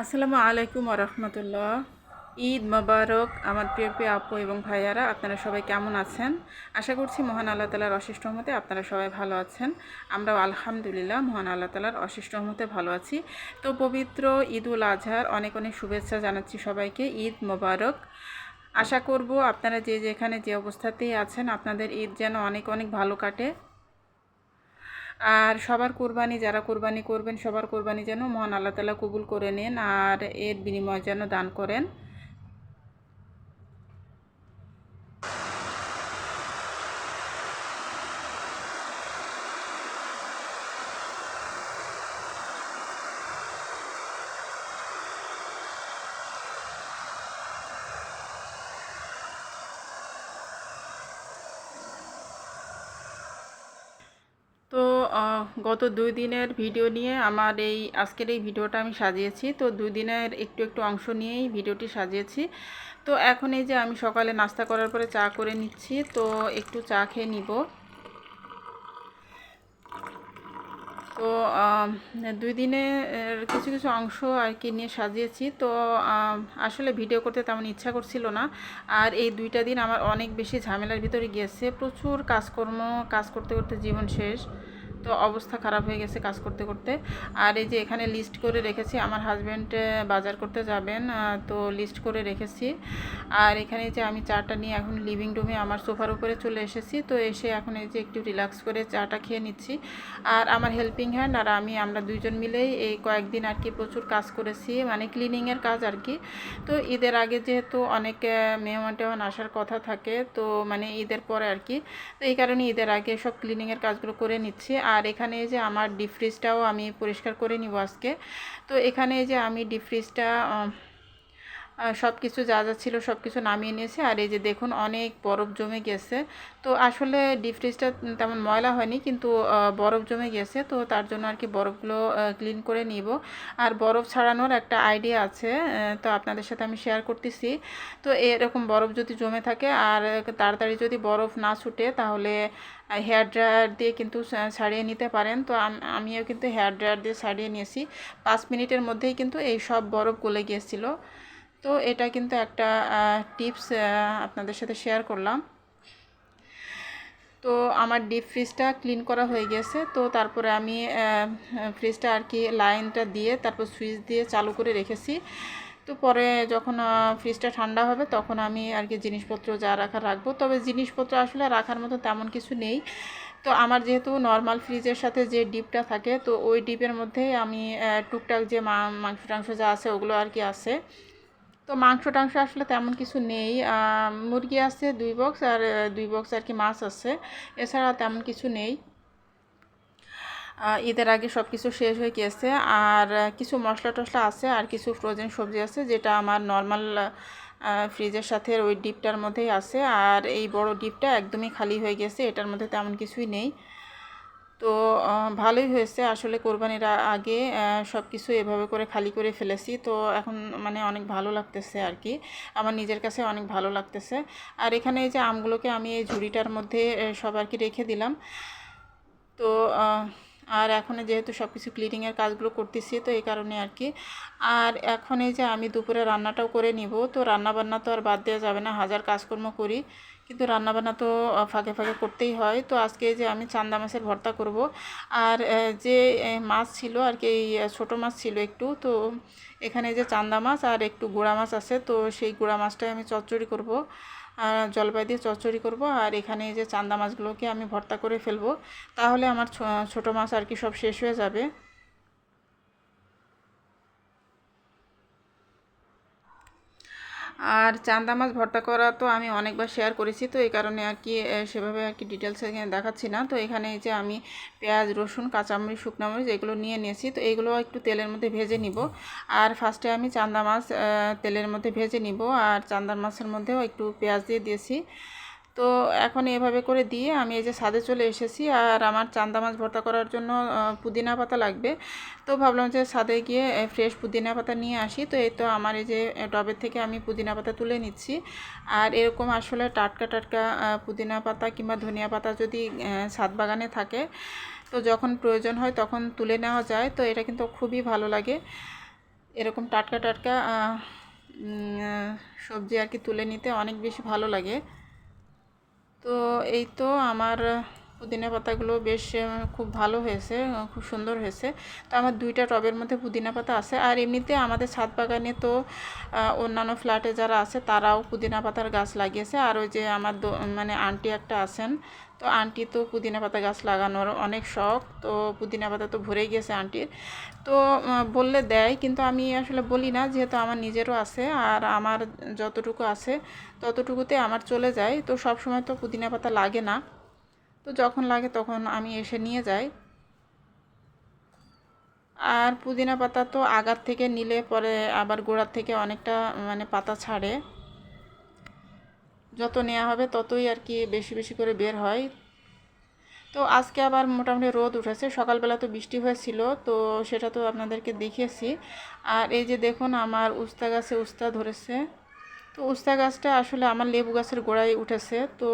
আসসালামু আলাইকুম রহমতুল্লাহ। ঈদ মোবারক, আমার প্রিয় প্রিয় আপু এবং ভাইয়ারা, আপনারা সবাই কেমন আছেন? আশা করছি মহান আল্লাহ তালার অশেষ রহমতে আপনারা সবাই ভালো আছেন। আমরাও আলহামদুলিল্লাহ মহান আল্লাহ তালার অশেষ রহমতে ভালো আছি। তো পবিত্র ঈদ উল আজহার, অনেক অনেক শুভেচ্ছা জানাচ্ছি সবাইকে। ঈদ মোবারক। আশা করব আপনারা যে যেখানে যে অবস্থাতেই আছেন, আপনাদের ঈদ যেন অনেক অনেক ভালো কাটে। আর সবার কোরবানি, যারা কোরবানি করবেন, সবার কোরবানি যেন মহান আল্লাহ তালা কবুল করে নেন আর এর বিনিময় যেন দান করেন তো গত দুই দিনের ভিডিও নিয়ে আমার এই, আজকের এই ভিডিওটা আমি সাজিয়েছি। তো দুই দিনের একটু একটু অংশ নিয়েই ভিডিওটি সাজিয়েছি। তো এখন এই যে আমি সকালে নাস্তা করার পরে চা করে নিচ্ছি। তো একটু চা খেয়ে নিব। তো দুই দিনে কিছু কিছু অংশ আর কি নিয়ে সাজিয়েছি। তো আসলে ভিডিও করতে তেমন ইচ্ছা করছিল না। আর এই দুইটা দিন আমার অনেক বেশি ঝামেলার ভিতরে গিয়েছে। প্রচুর কাজকর্ম, কাজ করতে করতে জীবন শেষ। তো অবস্থা খারাপ হয়ে গেছে কাজ করতে করতে। আর এই যে এখানে লিস্ট করে রেখেছি, আমার হাজব্যান্ড বাজার করতে যাবেন তো লিস্ট করে রেখেছি। আর এখানে যে আমি চাটা নিয়ে এখন লিভিং রুমে আমার সোফার উপরে চলে এসেছি, তো এসে এখন এই যে একটু রিল্যাক্স করে চাটা খেয়ে নিচ্ছি। আর আমার হেল্পিং হ্যান্ড আর আমি, আমরা দুইজন মিলেই এই কয়েকদিন আর কি প্রচুর কাজ করেছি মানে ক্লিনিংয়ের কাজ আর কি। তো ঈদের আগে যেহেতু অনেক মেহমান টেহমান আসার কথা থাকে, তো মানে ঈদের পরে আর কি। তো এই কারণে ঈদের আগে সব ক্লিনিংয়ের কাজগুলো করে নিচ্ছি। আর এখানে যে আমার ডিপ ফ্রিজটাও আমি পরিষ্কার করে নিব আজকে। তো এখানে যে আমি ডিপ ফ্রিজটা সব কিছু যা যা ছিল সব কিছু নামিয়ে নিয়েছে। আর এই যে দেখুন, অনেক বরফ জমে গেছে। তো আসলে ডিপ ফ্রিজটা তেমন ময়লা হয়নি, কিন্তু বরফ জমে গেছে। তো তার জন্য আর কি বরফগুলো ক্লিন করে নিব। আর বরফ ছাড়ানোর একটা আইডিয়া আছে তো আপনাদের সাথে আমি শেয়ার করতেছি। তো এরকম বরফ যদি জমে থাকে, আর তাড়াতাড়ি যদি বরফ না ছুটে, তাহলে হেয়ার ড্রায়ার দিয়ে কিন্তু ছাড়িয়ে নিতে পারেন। তো আমিও কিন্তু হেয়ার ড্রায়ার দিয়ে ছাড়িয়ে নিয়েছি। পাঁচ মিনিটের মধ্যেই কিন্তু এই সব বরফ গলে গিয়েছিল। তো এটা কিন্তু একটা টিপস আপনাদের সাথে শেয়ার করলাম। তো আমার ডিপ ফ্রিজটা ক্লিন করা হয়ে গেছে। তো তারপরে আমি ফ্রিজটা আর কি লাইনটা দিয়ে তারপর সুইচ দিয়ে চালু করে রেখেছি। তো পরে যখন ফ্রিজটা ঠান্ডা হবে তখন আমি আর কি জিনিসপত্র যা রাখার রাখব। তবে জিনিসপত্র আসলে রাখার মতো তেমন কিছু নেই। তো আমার যেহেতু নর্মাল ফ্রিজের সাথে যে ডিপটা থাকে, তো ওই ডিপের মধ্যেই আমি টুকটাক যে মাংস টাংস যা আছে ওগুলো আর কি আছে। তো মাংস টাংস আসলে তেমন কিছু নেই। মুরগি আছে দুই বক্স আর দুই বক্স আর কি মাছ আছে। এছাড়া তেমন কিছু নেই। ঈদের আগে সব কিছু শেষ হয়ে গিয়েছে আর কিছু মশলা টশলা আছে আর কিছু ফ্রোজেন সবজি আছে, যেটা আমার নর্মাল ফ্রিজের সাথে ওই ডিপটার মধ্যেই আছে। আর এই বড় ডিপটা একদমই খালি হয়ে গেছে, এটার মধ্যে তেমন কিছুই নেই। তো ভালোই হয়েছে। আসলে কোরবানির আগে সব কিছু এভাবে করে খালি করে ফেলেছি। তো এখন মানে অনেক ভালো লাগতেছে আর কি আমার নিজের কাছে অনেক ভালো লাগতেছে। আর এখানে এই যে আমগুলোকে আমি এই ঝুড়িটার মধ্যে সব আর কি রেখে দিলাম। তো আর এখন যেহেতু সব কিছু ক্লিনিংয়ের কাজগুলো করতেছি, তো এই কারণে আর কি আর এখন এই যে আমি দুপুরে রান্নাটাও করে নিব। তো রান্নাবান্না তো আর বাদ দেওয়া যাবে না। হাজার কাজকর্ম করি। কিন্তু রান্নাবান্না তো ফাঁকে ফাঁকে করতেই হয়। তো আজকে যে আমি চান্দা মাছের ভর্তা করব। আর যে মাছ ছিল আর কি, এই ছোটো মাছ ছিল একটু, তো এখানে যে চান্দা মাছ আর একটু গুঁড়া মাছ আছে, তো সেই গুঁড়া মাছটাই আমি চচ্চড়ি করব। জলপাই দিয়ে চচ্চড়ি করব। আর এখানে যে চান্দা মাছগুলোকে আমি ভর্তা করে ফেলব। তাহলে আমার ছোটো মাছ আর কি সব শেষ হয়ে যাবে। আর চান্দা মাছ ভর্তা করা তো আমি অনেকবার শেয়ার করেছি, তো এই কারণে আর কি সেভাবে আর কি ডিটেলস এখানে দেখাচ্ছি না। তো এখানে এই যে আমি পেঁয়াজ, রসুন, কাঁচামরিচ শুকনামরিচ এগুলো নিয়ে নিয়েছি, তো এগুলো একটু তেলের মধ্যে ভেজে নিব। আর ফার্স্টে আমি চান্দা মাছ তেলের মধ্যে ভেজে নিব, আর চান্দার মাছের মধ্যেও একটু পেঁয়াজ দিয়ে দিয়েছি। তো এখন এভাবে করে দিয়ে আমি এই যে ছাদে চলে এসেছি আর আমার চান্দা মাছ ভর্তা করার জন্য পুদিনা পাতা লাগবে। তো ভাবলাম যে ছাদে গিয়ে ফ্রেশ পুদিনা পাতা নিয়ে আসি। তো এই তো আমার এই যে টবের থেকে আমি পুদিনা পাতা তুলে নিচ্ছি। আর এরকম আসলে টাটকা টাটকা পুদিনা পাতা কিংবা ধনিয়া পাতা যদি ছাদ বাগানে থাকে, তো যখন প্রয়োজন হয় তখন তুলে নেওয়া যায়। তো এটা কিন্তু খুবই ভালো লাগে। এরকম টাটকা টাটকা সবজি আর কি তুলে নিতে অনেক বেশি ভালো লাগে। তো এই তো আমার পুদিনা পাতাগুলো বেশ খুব ভালো হয়েছে খুব সুন্দর হয়েছে। তো আমার দুইটা টবের মধ্যে পুদিনা পাতা আছে। আর এমনিতে আমাদের ছাদ বাগানে তো অন্যান্য ফ্ল্যাটে যারা আছে তারাও পুদিনা পাতার গাছ লাগিয়েছে। আর ওই যে আমার মানে আন্টি একটা আছেন, তো আন্টি তো পুদিনা পাতা গাছ লাগানোর অনেক শখ। তো পুদিনা পাতা তো ভরে গিয়েছে আন্টির। তো বললে দেয়, কিন্তু আমি আসলে বলি না, যেহেতু আমার নিজেরও আছে আর আমার যতটুকু আছে ততটুকুতে আমার চলে যায়। তো সব সময় তো পুদিনা পাতা লাগে না। তো যখন লাগে তখন আমি এসে নিয়ে যাই। আর পুদিনা পাতা তো আগার থেকে নিলে পরে আবার গোড়ার থেকে অনেকটা মানে পাতা ছাড়ে। যত নেওয়া হবে ততই আর কি বেশি বেশি করে বের হয়। তো আজকে আবার মোটামুটি রোদ উঠেছে, সকালবেলা তো বৃষ্টি হয়েছিল, তো সেটা তো আপনাদেরকে দেখিয়েছি। আর এই যে দেখুন আমার উস্তা গাছে উস্তা ধরেছে। তো উস্তা গাছটা আসলে আমার লেবু গাছের গোড়ায় উঠেছে, তো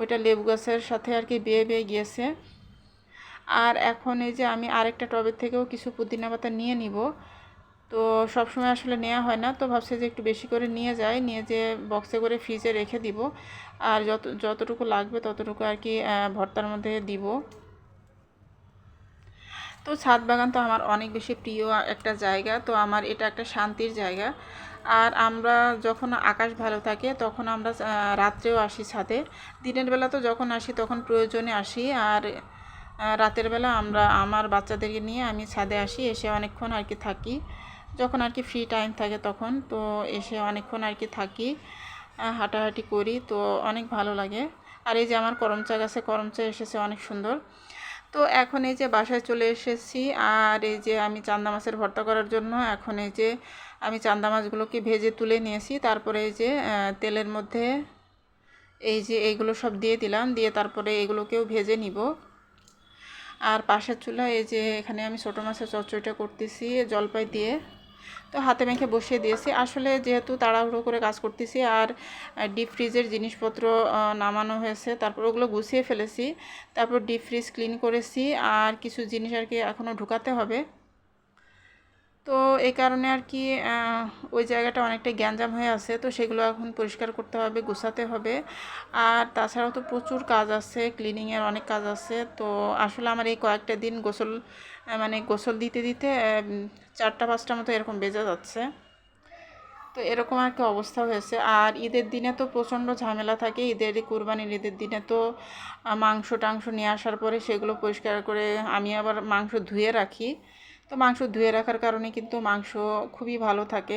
ওইটা লেবু গাছের সাথে আর কি বেয়ে বেয়ে গিয়েছে। আর এখন এই যে আমি আরেকটা টবের থেকেও কিছু পুদিনা পাতা নিয়ে নিব। তো সব সময় আসলে নেওয়া হয় না, তো ভাবছি যে একটু বেশি করে নিয়ে যাই, নিয়ে যে বক্সে করে ফ্রিজে রেখে দিব। আর যত, যতটুকু লাগবে ততটুকু আর কি ভর্তার মধ্যে দিব। তো ছাদ বাগান তো আমার অনেক বেশি প্রিয় একটা জায়গা, তো আমার এটা একটা শান্তির জায়গা। আর আমরা যখন আকাশ ভালো থাকে তখন আমরা রাত্রেও আসি ছাদে। দিনের বেলা তো যখন আসি তখন প্রয়োজনে আসি। আর রাতের বেলা আমরা, আমার বাচ্চাদেরকে নিয়ে আমি ছাদে আসি, এসে অনেকক্ষণ আর কি থাকি। যখন আর কি ফ্রি টাইম থাকে তখন, তো এসে অনেকক্ষণ আর কি থাকি হাঁটাহাঁটি করি, তো অনেক ভালো লাগে। আর এই যে আমার করমচা গাছে করমচা এসেছে অনেক সুন্দর। তো এখন এই যে বাসায় চলে এসেছি, আর এই যে আমি চান্দা মাছের ভর্তা করার জন্য এখন এই যে আমি চান্দা মাছগুলোকে ভেজে তুলে নিয়েছি, তারপরে এই যে তেলের মধ্যে এই যে এইগুলো সব দিয়ে দিলাম, দিয়ে তারপরে এগুলোকেও ভেজে নিব। আর পাশের চুলা এই যে এখানে আমি ছোটো মাছের চচ্চড়িটা করতেছি জলপাই দিয়ে। তো হাতে মেখে বসিয়ে দিয়েছি। আসলে যেহেতু তাড়াহুড়ো করে কাজ করতেছি আর ডিপ ফ্রিজের জিনিসপত্র নামানো হয়েছে, তারপর ওগুলো গুছিয়ে ফেলেছি, তারপর ডিপ ফ্রিজ ক্লিন করেছি, আর কিছু জিনিস আর কি এখনও ঢুকাতে হবে। তো এই কারণে আর কি ওই জায়গাটা অনেকটা গ্যাঞ্জাম হয়ে আছে। তো সেগুলো এখন পরিষ্কার করতে হবে, গুছাতে হবে। আর তাছাড়াও তো প্রচুর কাজ আছে ক্লিনিংয়ের অনেক কাজ আছে। তো আসলে আমার এই কয়েকটা দিন গোসল মানে গোসল দিতে দিতে চারটা পাঁচটা মতো এরকম বেজে যাচ্ছে। তো এরকম আর কি অবস্থা হয়েছে। আর ঈদের দিনে তো প্রচণ্ড ঝামেলা থাকে। ঈদের কুরবানির ঈদের দিনে তো মাংস টাংস নিয়ে আসার পরে সেগুলো পরিষ্কার করে আমি আবার মাংস ধুয়ে রাখি। তো মাংস ধুয়ে রাখার কারণে কিন্তু মাংস খুবই ভালো থাকে।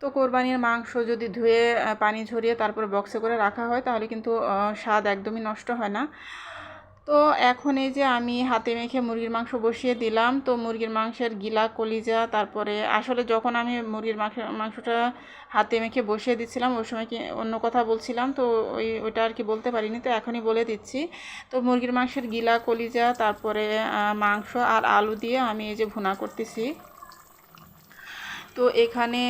তো কোরবানির মাংস যদি ধুয়ে পানি ঝরিয়ে তারপর বক্সে করে রাখা হয়, তাহলে কিন্তু স্বাদ একদমই নষ্ট হয় না। তো এখন এই যে আমি হাতে মেখে মুরগির মাংস বসিয়ে দিলাম, তো মুরগির মাংসের গিলা, কলিজা, তারপরে আসলে যখন আমি মুরগির মাংস, মাংসটা হাতে মেখে বসিয়ে দিচ্ছিলাম, ওই সময় কি অন্য কথা বলছিলাম, তো ওই, ওইটা আর কি বলতে পারিনি, তো এখনই বলে দিচ্ছি। তো মুরগির মাংসের গিলা, কলিজা, তারপরে মাংস আর আলু দিয়ে আমি এই যে ভুনা করতেছি। তো এখানে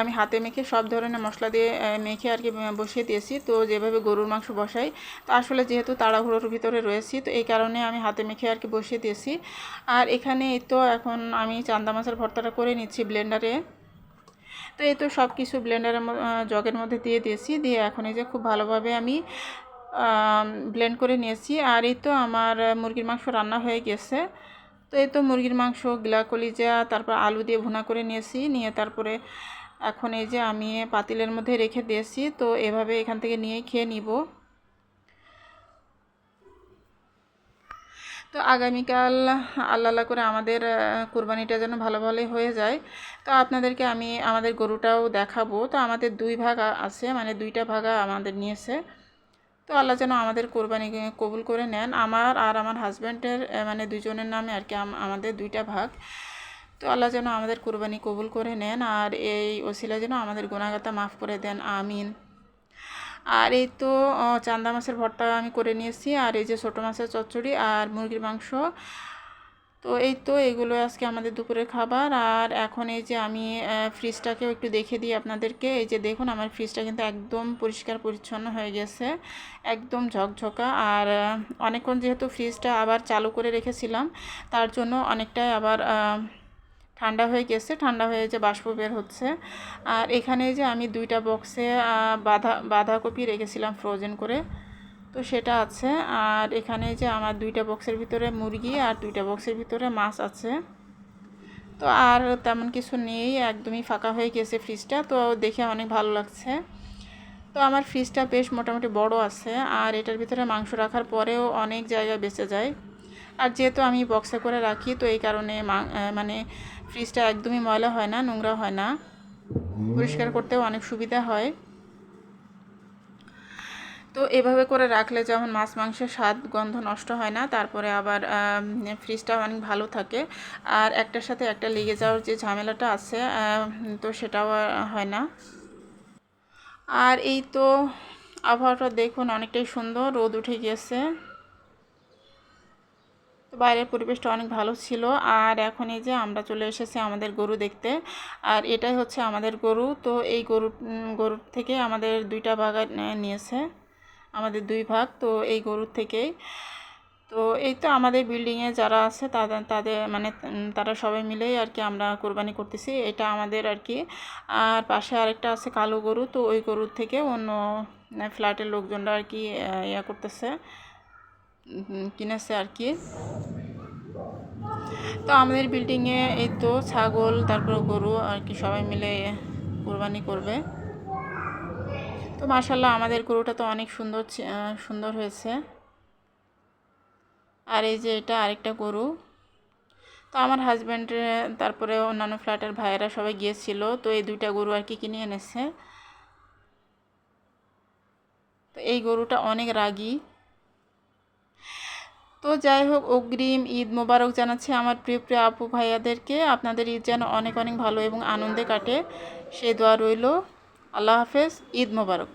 আমি হাতে মেখে সব ধরনের মশলা দিয়ে মেখে আর কি বসিয়ে দিয়েছি। তো যেভাবে গরুর মাংস বসাই, তো আসলে যেহেতু তাড়াহুড়োর ভিতরে রয়েছি, তো এই কারণে আমি হাতে মেখে আর কি বসিয়ে দিয়েছি। আর এখানে তো এখন আমি চান্দা মাছের ভর্তাটা করে নিচ্ছি ব্লেন্ডারে। তো এই তো সব কিছু ব্লেন্ডারের জগের মধ্যে দিয়ে দিয়েছি। দিয়ে এখন এই যে খুব ভালোভাবে আমি ব্লেন্ড করে নিয়েছি। আর এই তো আমার মুরগির মাংস রান্না হয়ে গেছে। তো এই তো মুরগির মাংস গিলা কলিজা তারপর আলু দিয়ে ভুনা করে নিয়েছি। নিয়ে তারপরে এখন এই যে আমি পাতিলের মধ্যে রেখে দিয়েছি। তো এভাবে এখান থেকে নিয়েই খেয়ে নিব। তো আগামীকাল আল্লাহ আল্লাহ করে আমাদের কুরবানিটা যেন ভালো ভালোই হয়ে যায়। তো আপনাদেরকে আমি আমাদের গরুটাও দেখাবো। তো আমাদের দুই ভাগ আছে মানে দুইটা ভাগা আমাদের নিয়েছে। তো আল্লাহ যেন আমাদের কোরবানি কবুল করে নেন। আমার আর আমার হাজব্যান্ডের মানে দুজনের নামে আর কি আম- আমাদের দুইটা ভাগ। তো আল্লাহ যেন আমাদের কোরবানি কবুল করে নেন আর এই ওসিলা যেন আমাদের গুণাগাতা মাফ করে দেন। আমিন। আর এই তো চান্দা মাছের ভর্তা আমি করে নিয়েছি। আর এই যে ছোটো মাছের চচ্চড়ি আর মুরগির মাংস তো এই তো এগুলো আজকে আমাদের দুপুরের খাবার। আর এখন এই যে আমি ফ্রিজটাকেও একটু দেখে দিই আপনাদেরকে। এই যে দেখুন, আমার ফ্রিজটা কিন্তু একদম পরিষ্কার পরিচ্ছন্ন হয়ে গেছে। একদম ঝকঝকা। আর অনেকক্ষণ যেহেতু ফ্রিজটা আবার চালু করে রেখেছিলাম, তার জন্য অনেকটাই আবার ঠান্ডা হয়ে গেছে। ঠান্ডা হয়ে যে বাষ্প বের হচ্ছে। আর এখানে যে আমি দুইটা বক্সে বাঁধা, বাঁধাকপি রেখেছিলাম ফ্রোজেন করে। তো সেটা আছে। আর এখানে যে আমার দুইটা বক্সের ভিতরে মুরগি আর দুইটা বক্সের ভিতরে মাছ আছে। তো আর তেমন কিছু নেই, একদমই ফাঁকা হয়ে গেছে ফ্রিজটা। তো দেখে অনেক ভালো লাগছে। তো আমার ফ্রিজটা বেশ মোটামুটি বড় আছে। আর এটার ভিতরে মাংস রাখার পরেও অনেক জায়গা বেঁচে যায়। আর যেহেতু আমি বক্সে করে রাখি, তো এই কারণে মানে ফ্রিজটা একদমই ময়লা হয় না, নোংরা হয় না। পরিষ্কার করতেও অনেক সুবিধা হয়। তো এভাবে করে রাখলে যেমন মাছ, মাংসের স্বাদ, গন্ধ নষ্ট হয় না, তারপরে আবার ফ্রিজটা অনেক ভালো থাকে। আর একটার সাথে একটা লেগে যাওয়ার যে ঝামেলাটা আছে তো সেটাও হয় না। আর এই তো আবহাওয়াটা দেখুন অনেকটাই সুন্দর, রোদ উঠে গিয়েছে। বাইরের পরিবেশটা অনেক ভালো ছিল। আর এখন এই যে আমরা চলে এসেছি আমাদের গরু দেখতে। আর এটাই হচ্ছে আমাদের গরু। তো এই গরু গরুর থেকে আমাদের দুইটা বাগান নিয়েছে। আমাদের দুই ভাগ, তো এই গরুর থেকেই। তো এই তো আমাদের বিল্ডিংয়ে যারা আছে, তাদের তাদের মানে তারা সবাই মিলেই আর কি আমরা কোরবানি করতেছি। এটা আমাদের আর কি। আর পাশে আরেকটা আছে কালো গরু, তো ওই গরুর থেকে অন্য ফ্ল্যাটের লোকজনরা আর কি ইয়া করতেছে কিনেছে আর কি। তো আমাদের বিল্ডিংয়ে এই তো ছাগল, তারপর গরু, আর কি সবাই মিলে কোরবানি করবে। তো মার্শাল্লাহ আমাদের গরুটা তো অনেক সুন্দর সুন্দর হয়েছে। আর এই যে এটা আরেকটা গরু। তো আমার হাজব্যান্ড তারপরে অন্যান্য ফ্ল্যাটের ভাইয়েরা সবাই গিয়েছিল, তো এই দুইটা গরু আর কি কিনে এনেছে। তো এই গরুটা অনেক রাগী। তো যাই হোক, অগ্রিম ঈদ মোবারক জানাচ্ছি আমার প্রিয় প্রিয় আপু ভাইয়াদেরকে। আপনাদের ঈদ যেন অনেক অনেক ভালো এবং আনন্দে কাটে। সেই দোয়া রইল। আল্লাহ হাফেজ ঈদ মোবারক।